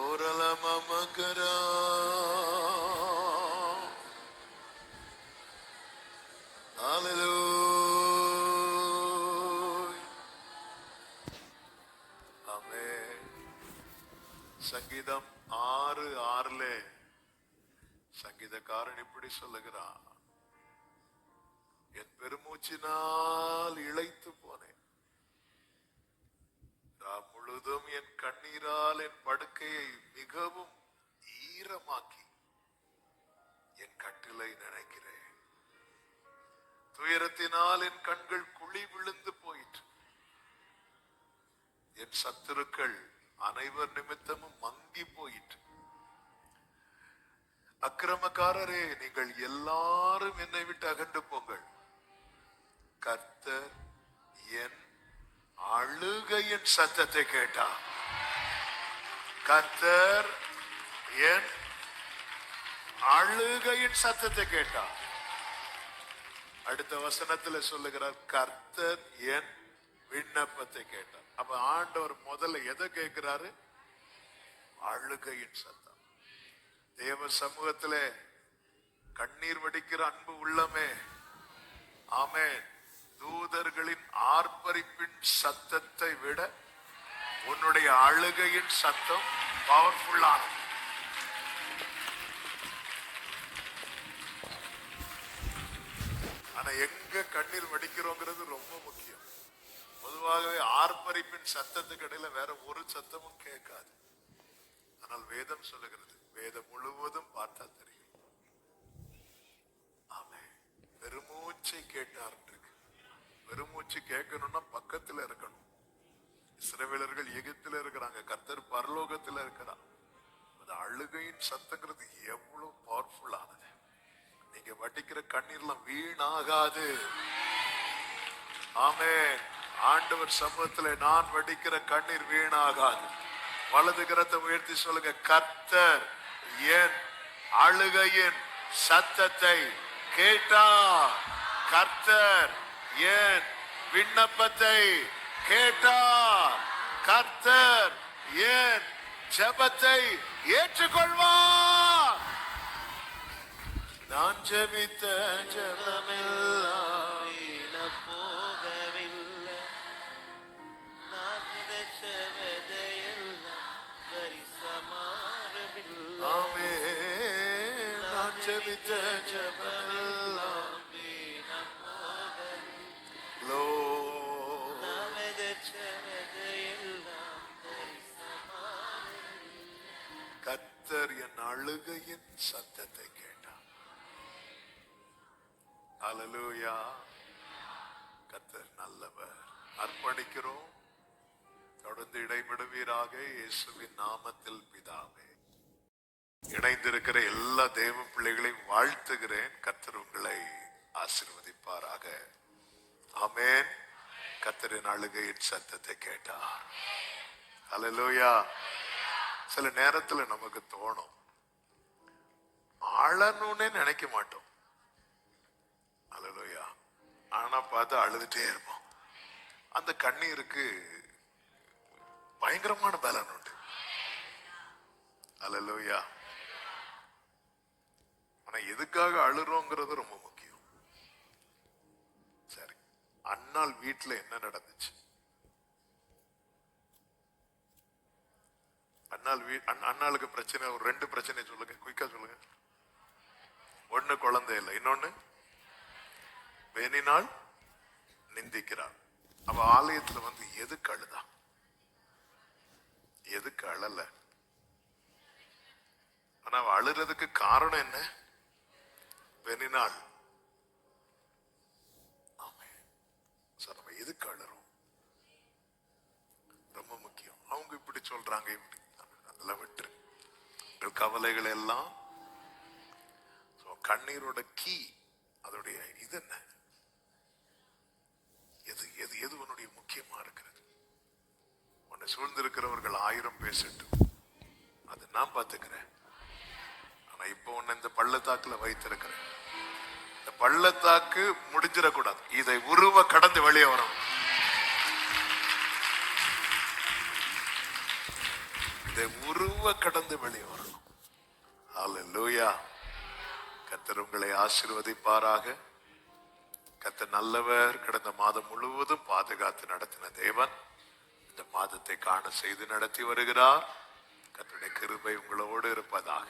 ஓரலமமகரா Hallelujah. அமே சங்கீதம் ஆறு ஆறுல. சங்கீதக்காரன் இப்படி சொல்லுகிறான். என் பெருமூச்சினால் இழைத்து போனேன். பொழுதும் என் கண்ணீரால் என் படுக்கையை மிகவும் ஈரமாக்கி என் கட்டிலை நினைக்கிறேன். துயரத்தினால் என் கண்கள் குழி விழுந்து போயிற்று. என் சத்துருக்கள் அனைவர் நிமித்தமும் மங்கி போயிற்று. அக்கிரமக்காரரே நீங்கள் எல்லாரும் என்னை விட்டு அகன்று போங்கள். கர்த்தர் என் அழுகையின் சத்தத்தை கேட்டா. கர்த்தர் என் அழுகையின் சத்தத்தை கேட்டா. அடுத்த வசனத்துல சொல்லுகிறார் கர்த்தர் என் விண்ணப்பத்தை கேட்டார். அப்ப ஆண்டவர் முதல்ல எதை கேட்கிறாரு? அழுகையின் சத்தம். தேவ சமூகத்திலே கண்ணீர் வடிக்கிற அன்பு உள்ளமே. ஆமேன். தூதர்களின் ஆர்ப்பரிப்பின் சத்தத்தை விட உன்னுடைய அழுகையின் சத்தம் பவர்ஃபுல்லானது ஆனா எங்க கண்ணீர் வடிக்கிறோங்கிறது ரொம்ப முக்கியம். பொதுவாகவே ஆர்ப்பரிப்பின் சத்தத்துக்கு இடையில வேற ஒரு சத்தமும் கேட்காது. ஆனால் வேதம் சொல்லுகிறது வேதம் முழுவதும் பார்த்தா தெரியும். ஆமே பெருமூச்சை கேட்டார் இருக்கு பெருமூச்சு கேட்கணும்னா பக்கத்துல இருக்கணும். இஸ்ரவேலர்கள் எகத்துல இருக்கிறாங்க கர்த்தர் பரலோகத்துல இருக்கிறார். அது அழுகையின் சத்தங்கிறது எவ்வளவு பவர்ஃபுல்லானது நீங்க வட்டிக்கிற கண்ணீர்லாம் வீணாகாது. ஆமே ஆண்டவர் சமூகத்துல நான் வடிக்கிற கண்ணீர் வீணாகாது. வலது கரத்தை உயர்த்தி சொல்லுங்க கர்த்தர் என் அழுகையின் சத்தத்தை கேட்டா கர்த்தர் என் விண்ணப்பத்தை கேட்டார் கர்த்தர் என் ஜபத்தை ஏற்றுக்கொள்வார் நான் ஜபித்த ஜபமெல்லாம் போகவில்லை. நான் விதைச்ச விதையெல்லாம் பரிசமாறவில்லை. நான் ஜெபித்த ஜெபமெல்லாம் கத்தர் என் அழுகையின் சத்தத்தை கேட்டார். அலலூயா கத்தர் நல்லவர். அர்ப்பணிக்கிறோம். தொடர்ந்து இடைபடுவீராக இயேசுவின் நாமத்தில் பிதாவே. இணைந்திருக்கிற எல்லா தேவ பிள்ளைகளையும் வாழ்த்துகிறேன். கத்தர் உங்களை ஆசிர்வதிப்பாராக. அமேன் கத்தரின் அழுகையின் சத்தத்தை கேட்டார். அல்லேலூயா சில நேரத்துல நமக்கு தோணும். அழணும்னே நினைக்க மாட்டோம். அலலோயா ஆனா பார்த்து அழுதுட்டே இருப்போம். அந்த கண்ணீருக்கு பயங்கரமான பலன் உண்டு. அலலோயா ஆனா எதுக்காக அழுறோங்கிறது ரொம்ப முக்கியம் சரி அண்ணாள் வீட்டுல என்ன நடந்துச்சு? அண்ணாள் வீ அண்ணாளுக்கு பிரச்சனை ஒரு ரெண்டு பிரச்சனை சொல்லுங்க குயிக்கா சொல்லுங்க. ஒண்ணு குழந்தை இல்லை இன்னொன்னு? வேணினால் நிந்திக்கிறாள் அவ ஆலயத்துல வந்து எதுக்கு அழுதா எதுக்கு அழல ஆனா அவ அழுறதுக்கு காரணம் என்ன? வெனினாள் எதுக்கு அழுறோம் ரொம்ப முக்கியம். அவங்க இப்படி சொல்றாங்க இப்படி. அதெல்லாம் விட்டுரு. உங்கள் கவலைகள் எல்லாம் கண்ணீரோட கீ அதோடைய இது என்ன? எது எது எது உன்னுடைய முக்கியமா இருக்கிறது? உன்னை சூழ்ந்திருக்கிறவர்கள் ஆயிரம் பேசட்டும் அது நான் பார்த்துக்கிறேன். ஆனா இப்போ உன்னை இந்த பள்ளத்தாக்குல வைத்திருக்கிறேன். இந்த பள்ளத்தாக்கு முடிஞ்சிடக்கூடாது. இதை உருவ கடந்து வெளியே வரும் இதை உருவ கடந்து வெளியே வரணும். லூயா கத்தர் உங்களை ஆசீர்வதிப்பாராக. கத்த நல்லவர் கடந்த மாதம் முழுவதும் பாதுகாத்து நடத்தின தேவன் இந்த மாதத்தை காண செய்து நடத்தி வருகிறார். கத்தனுடைய கிருபை உங்களோடு இருப்பதாக.